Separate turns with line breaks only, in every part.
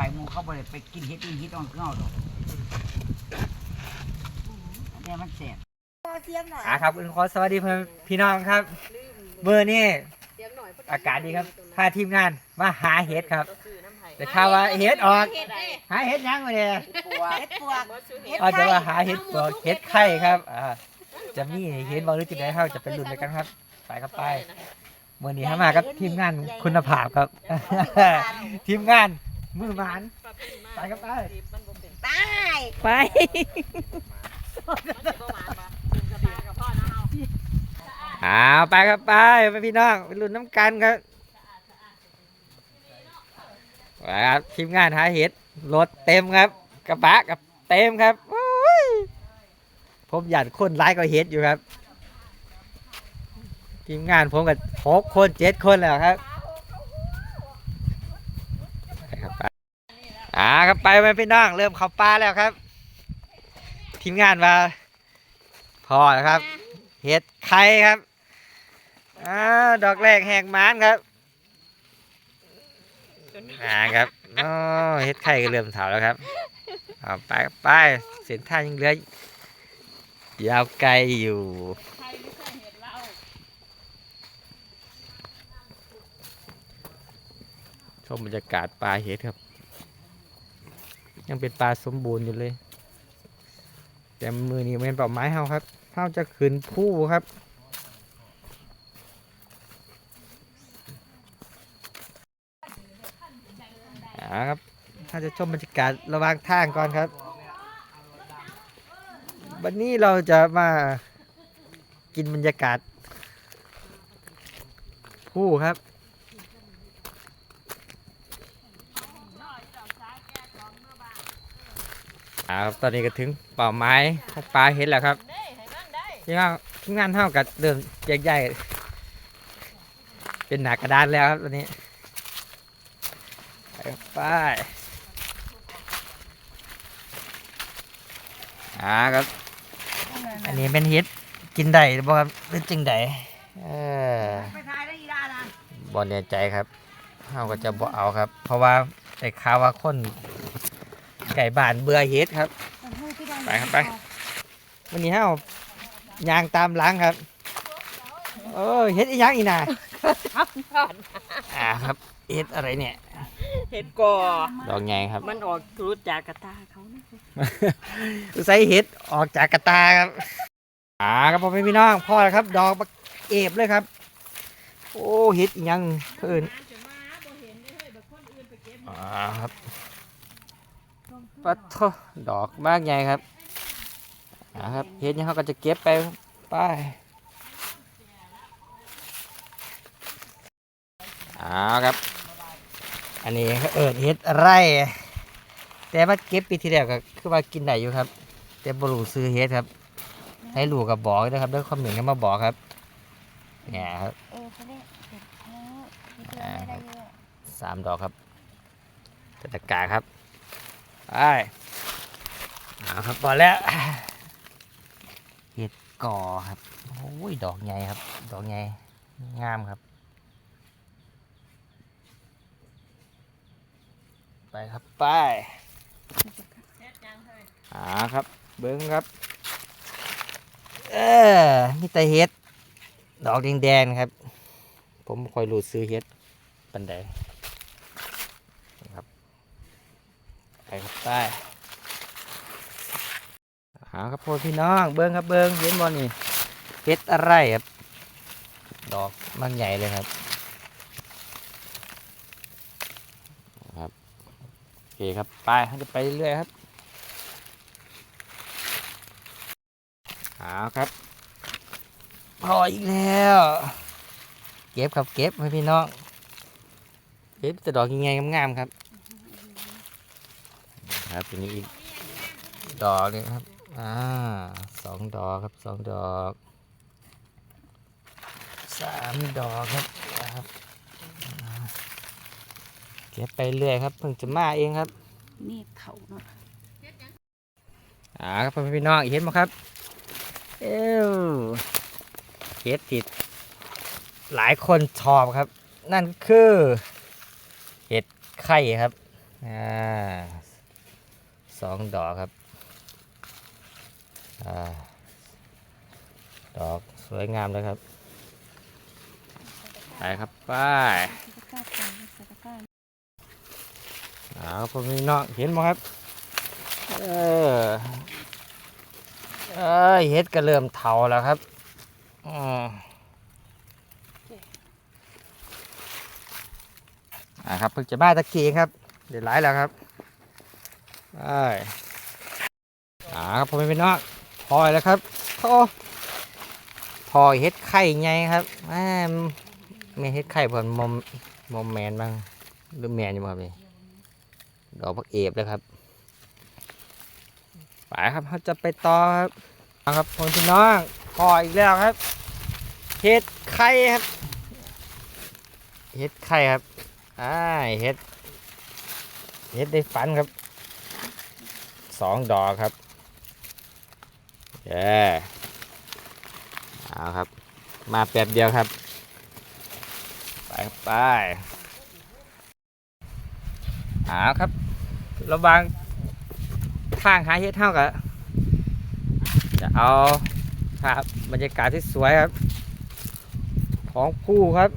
ไปหมูเขาบ่ได้ไปกินเฮ็ดกินเฮ็ดตอนเงาดอกอันนี้มันแสบ
อ่าครับขอสวัสดีพี่น้องครับเมื่อนี้อากาศดีครับพาทีมงานมาหาเห็ดครับแต่ข่าวว่าเห็ดออก หาเห็ดยังมาเนี่ย
ปวด
เฮ็ดปวก
อาจจะว่าหาเห็ดปวกเห็ดไข่ครับอ่าจะมีเห็ดบอลหรือจะได้เข้าจะเป็นรุ่นด้วยกันครับไปครับไปเมื่อนี้เข้ามากับทีมงานคุณภาพครับ ทีมงาน มือหมานไปครับไป
ตาย
ไป
เอาไปครับไปไปพี่น้องไปรุ่นน้ำกันครับไปครับทีมงานหาเห็ดรถเต็มครับ กระบะกับเต็มครับโอ้ยผมหยัดคนร้ายก็เห็ดอยู่ครับ ทีมงานผมกับหกคนเจ็ดคนแล้วครับไปครับไป อ่าครับไปไปพี่น้องเริ่มเข้าป่าแล้วครับ ทีมงานมาพอแล้วครับเห็ดไข่ครับอ่าดอกแรกแหกมานครับอ่าครับอ๋อเห็ดไข่ก็เริ่มเถาแล้วครับเอาไปไปเส้นทางยังเหลือยาวไกลอยู่ชมบรรยากาศปลาเห็ดครับ ยังเป็นปลาสมบูรณ์อยู่เลย แต่มือนี้เป็นเป่าไม้เฮาครับเฮาจะขึ้นผู้ครับอาครับถ้าจะชมบรรยากาศระหว่างทางก่อนครับ วันนี้เราจะมากินบรรยากาศผู้ครับ อ่าครับตอนนี้ก็ถึงเป่าไม้ของปลาเห็นแล้วครับที่ว่าที่งานเท่ากับเดิมใหญ่เป็นหนากระดานแล้วครับตอนนี้ไปอ่าครับ อันนี้เป็นเห็ดกินได้หรือเปล่ครับหรือจริงไดเออบอลแน่ใจครับเราก็จะบ่เอาครับ เพราะว่าได้ข่าวว่าคน ไก่บ้านเบื่อเห็ดครับ ไปครับไป วันนี้เฮายางตามหล้างครับโอ้ยเฮ็ดอีหยังอีน่ะอ่าครับเฮ็ดอะไรเนี่ย
เห็ดก่อ
ดอกใหญ่ครับ
มันออกรู้จากกระตาเขานะ
ใส่เฮ็ดออกจากกระตาครับอ่าครับพ่อแม่พี่น้องพ่อแล้วครับ ดอกบักเอฟเลยครับ โอ้เฮ็ดอีหยังเพิ่นอ่าครับ ปัดโทดอกมากใหญ่ครับอ่าครับเฮ็ดนี่เขาก็จะเก็บไปไปอ่าครับ อันนี้เขาเอิดเฮ็ดอะไรแต่มาเก็บปีที่แล้วก็คือว่ากินได้อยู่ครับ แต่บรูซื้อเฮ็ดครับ ให้ลูกกับบอกนะครับด้วยคอมเมนต์กันมาบอกครับเนี่ยครับ
เออเขาได้เด็ดแล้วมีเพื่อนไม่ได้เยอะ
สามดอกครับตะตะกาครับ ไปเอาครับพอแล้วเห็ดก่อครับโอ้ยดอกใหญ่ครับ ดอกใหญ่งามครับ ไปครับไปอ่าครับ เบิ้งครับ เออมีแต่เห็ด ดอกแดงๆครับ ผมคอยรูดซื้อเห็ดปันใดนี่ครับ ไปครับไปหาครับพ่อพี่น้องเบิ้งครับเบิ้งเห็นบอนี่เห็ดอะไรครับ ดอกมันใหญ่เลยครับครับโอเคครับไปเราจะไปเรื่อยๆครับเอาครับพออีกแล้ว เก็บครับเก็บให้พี่น้องเก็บแต่ดอกยังไงงามๆครับ ครับทีนี้อีกดอกหนึงครับอ่าสองดอกครับสองดอกสามดอกครับนะครับอ่าเก็บไปเรื่อยครับเพิ่งจะมาเองครับ
นี่เขาเนาะ
อ่าครับพ่อแม่พี่น้องเห็นไหมครับเอ้วเห็ดติดหลายคนชอบครับ นั่นก็คือ เห็ดไข่ครับอ่า สองดอกครับอดอกสวยงามเลยครับไปครับไป
ตะกร้าใส่ตะกร้า
เอาครับผมพี่น้องเห็นไหมครับ เออเอ้ยเฮ็ดก็เริ่มเถาแล้วครับอืมอ่าครับเพิ่งจะมาตะเกี้ครับ เดี๋ยวไล่แล้วครับ ไปอ่าครับผมพี่น้องพอยแล้วครับโอ้พอเฮ็ดไข่ไงครับแม่ไม่เฮ็ดไข่เพิ่นมอมมอมแมนบ้างหรือแมนอยู่บ่ครับนี่ดอกพักเอฟเลยครับไปครับเขาจะไปต่อครับเอาครับคนพี่น้องพออีกแล้วครับเห็ดไข่ครับเห็ดไข่ครับอ่าเห็ดเห็ดได้ฟันครับ สองดอกครับเย้เอาครับ มาแป๊บเดียวครับ ไปครับไปหาครับระวางทางหาเฮ็ดเท่ากับจะเอาภาพบรรยากาศที่สวยครับ ของผู้ครับ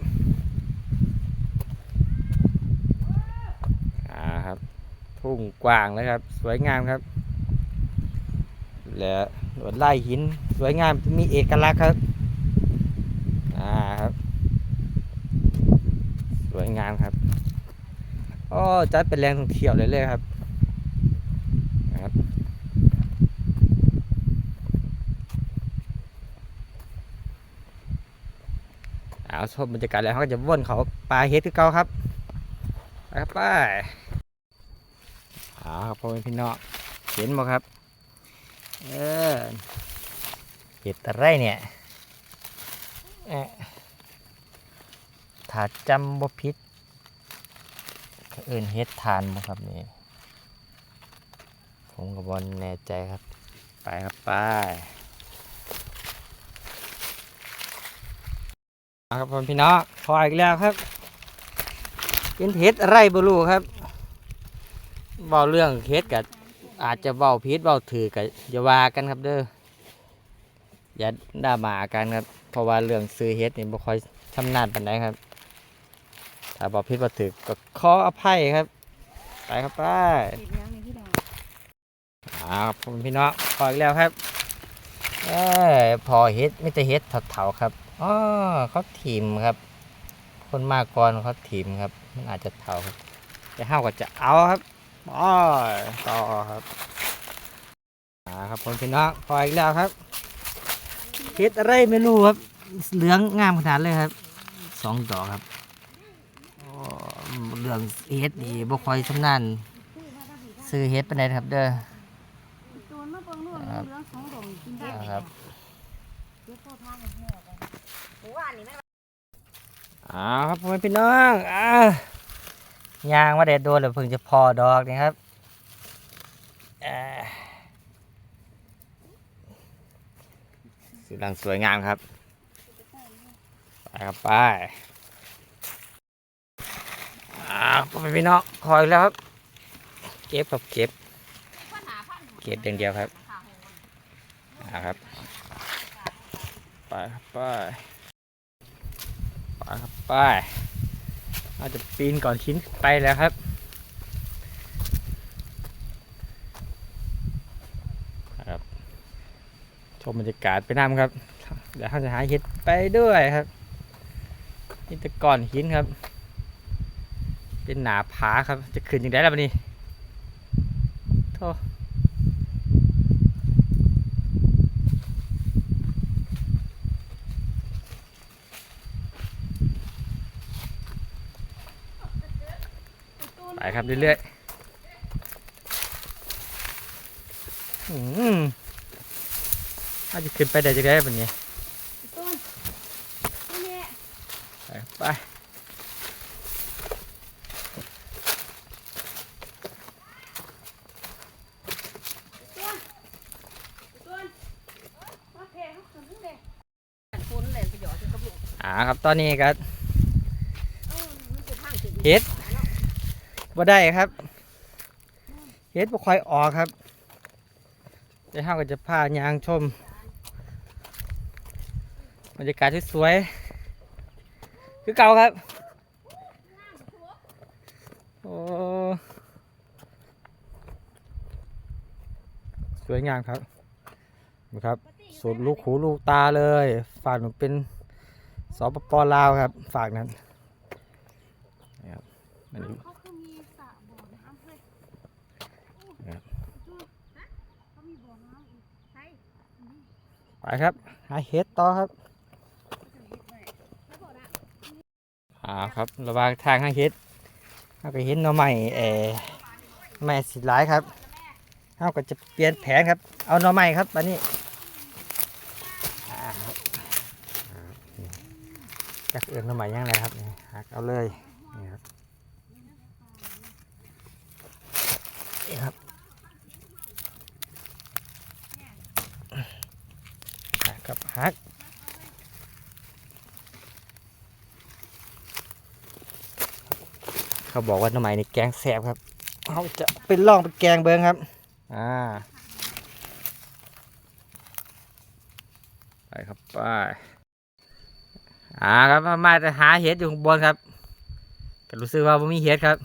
อ่าครับ ทุ่งกว้างเลยครับ สวยงามครับ และลวดลายหินสวยงามมีเอกลักษณ์ครับอ่าครับสวยงามครับโอ้จัดเป็นแรงท่องเที่ยวเลยเลยครับนะครับเอาชมบรรยากาศแล้วเขาก็จะว่นเขาปลาเฮ็ดคือเก่าครับไปครับไปเอาครับพ่อแม่พี่น้องเห็นบ่ครับ เออเห็ดอะไรเนี่ยเอ๊ะถ้าจำบ่ผิดเอื่นเฮ็ดทานบ่ครับนี่ ผมกับบอลแน่ใจครับ ไปครับไปเอาครับผมพี่น้องพออีกแล้วครับเป็นเฮ็ดอะไรบ่รู้ครับเบาเรื่องเฮ็ดกับ อาจจะเบาพิษเบาถือกับอย่าว่ากันครับเด้ออย่าด่าหมากันครับ เพราะว่าเรื่องซื้อเฮ็ดนี่บ่ค่อยชำนาญปานใดครับ ถ้าบอกพิษว่าถึกก็ขออภัยครับ ไปครับไป
เห็ดยังในพี่ดาว
อ่าผมพี่น้องพออีกแล้วครับเอ้ยพอเฮ็ดไม่แต่เฮ็ดเถาๆครับอ๋อเขาถีมครับ คนมากก่อนเขาถีมครับ มันอาจจะเถาครับจะห้าวก็จะเอาครับ อ๋อต่อครับอ่าครับผมพี่น้องพออีกแล้วครับเฮ็ดอะไรไม่รู้ครับ เหลืองงามขนาดเลยครับสองดอกครับอ๋อเรื่องเฮ็ดนี่บ่ค่อยชำนาญซื้อเฮ็ดปานใดครับ เด้อ
ตัวมาเบิ่งนู่น
ครับ
เหลืองสองดอกกินได้
นะครับ
เดี๋ยวพ่อพาไปเที่ยวกันหมู่บ้านนี่แม่
อ้าวครับพ่อแม่พี่น้องอ่า ยางว่าแดดโดนแล้วเพิ่งจะพอดอกนี่ครับอ่าสีหลังสวยงามครับ ไปครับไปอ้าวพ่อแม่พี่น้องคอยแล้วครับ เก็บครับเก็บ เก็บอย่างเดียวครับอ่าครับ ไปครับไปไปครับไป อาจจะปีนก่อนชิ้นไปแล้วครับครับชมบรรยากาศไปน้ำครับ เดี๋ยวเราจะหาเห็ดไปด้วยครับนี่ตะก่อนหินครับ เป็นหนาผาครับ จะขึ้นยังไงล่ะบันนี้โธ่ ไปครับเรื่อยๆอืมอาจจะขึ้นไปได้จะได้บันนี้
ต้นนี่แม่
ไปไป
ต้นมาเพเขาขึ้นเลย
คนเลยไปหยอดกับลูก
อ่าครับตอนนี้ก็
เออมันเป็นทางขึ้น
เฮ็ด บ่ได้ครับเฮ็ดบ่ค่อยออกครับเดี๋ยวเฮาก็จะพายางชมบรรยากาศที่สวยๆคือเก่าครับ โอ้สวยงามครับนะครับสุดลูกหูลูกตาเลย ฝากหนูเป็นสปปลาวครับ ฝากนั้นนะครับอันนี้
เขาคือมีสระบ่อน้ำเพื่อน
ครับ
เขามีบ่อน้ำอีกใช่
ไป ครับหาเห็ดต่อครับอ่าครับระหว่างทางหาเห็ดเราก็เห็นหน่อไม้เออไม้สิหลายครับเราก็จะเปลี่ยนแผนครับ เอาหน่อไม้ครับอันนี้อ่าครับอ่านี่จักเอื้อนหน่อไม้ยังไงครับนี่หักเอาเลยนี่ครับนี่ครับหั กครับหักเขาบอกว่าหน้ำไม้นี่แกงแสบครับเขาจะเป็นล่องเป็นแกงเบิงครับ อ่า ไปครับไปอ่าครับมามาจะหาเห็ดอยู่ข้างบนครับแต่รู้สึกว่าไม่มีเห็ดครับ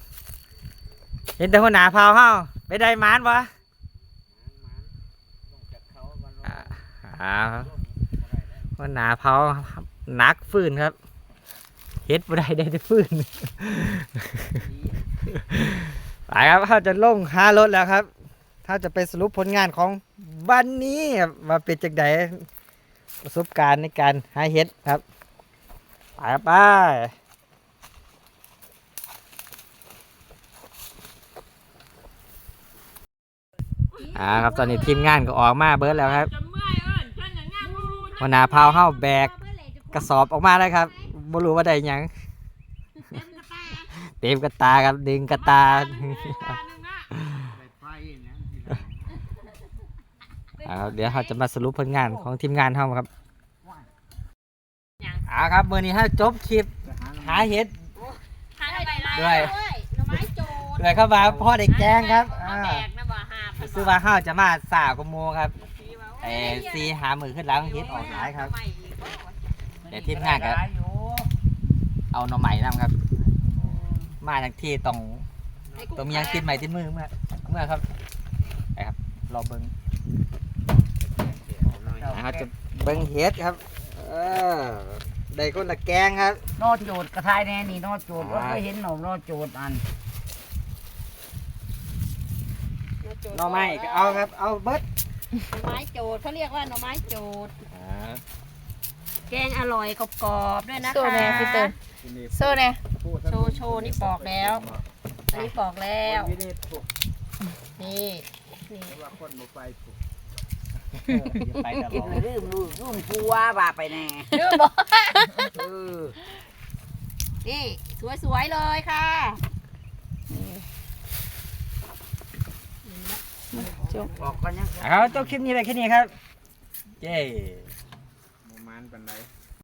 เห็นแต่หัวหน้าเผาเฮาไปได้หมานวะอ่าอ่าครับ หัวหนาเผานักฟื้นครับเฮ็ดบ่ได้ได้แต่ฟื้นไปครับเขาจะลงหารถแล้วครับ ถ้าจะไปสรุปผลงานของวันนี้ครับว่าเป็นจังไดประสบการณ์ในการหาเฮ็ดครับไปครับไปอ่าครับตอนนี้ทีมงานก็ออกมาเบิร์ดแล้วครับ วันนาพาวเข้าแบกกระสอบออกมาแล้วครับบ่รู้ว่าได้หยังเต็มกระตาครับดึงกระตาอ่าครับเดี๋ยวเราจะมาสรุปผลงานของทีมงานเฮาครับอ่าครับเมื่อนี้ให้จบคลิปหาเห็ด
หาอะไรล่ะ
ด้วย
หน่อไม้โจด
เลยเข้ามาพ่อเด็กแกงครับอ่า
แบกนะบ่หาบ
ซื้อว่าเฮาจะมาสาวกบโมครับเออซีหามือขึ้นหล้างเห็ดออกหลายครับ เดี๋ยวทีมงานก็เอาหน่อใหม่นำครับ มาจากที่ต้องต้องมียังติดใหม่ติดมือเมื่อเมื่อครับไปครับรอเบิ้งนะครับจะเบิ้งเห็ดครับ เออได้คนละแกงครับ
นอโจดกระทายแน่นี่นอโจด
อ่า
ว่าเคยเห็นหนอนอโจดอัน
หน่อไม้ก็เอาครับ เอาเบิด
หน่อไม้โจดเขาเรียกว่าหน่อไม้โจด
อ่า
แกงอร่อยกรอบๆด้วยนะคะ
โซ่แน่พี่เติร์นโซ่แน่
โชว์โชว์นี่ปอกแล้วอันนี้ปอกแล้วนี่นี่
ไปตล
กิน
อด
เลยลืมลืมลืมกูว่าว่าไปแน่
ลืมบอก
เออ
นี่สวยๆเลยค่ะ
บอกกันยัง
เอาจบคลิปนี้ไปแค่นี้ครับ เย้
มันปันได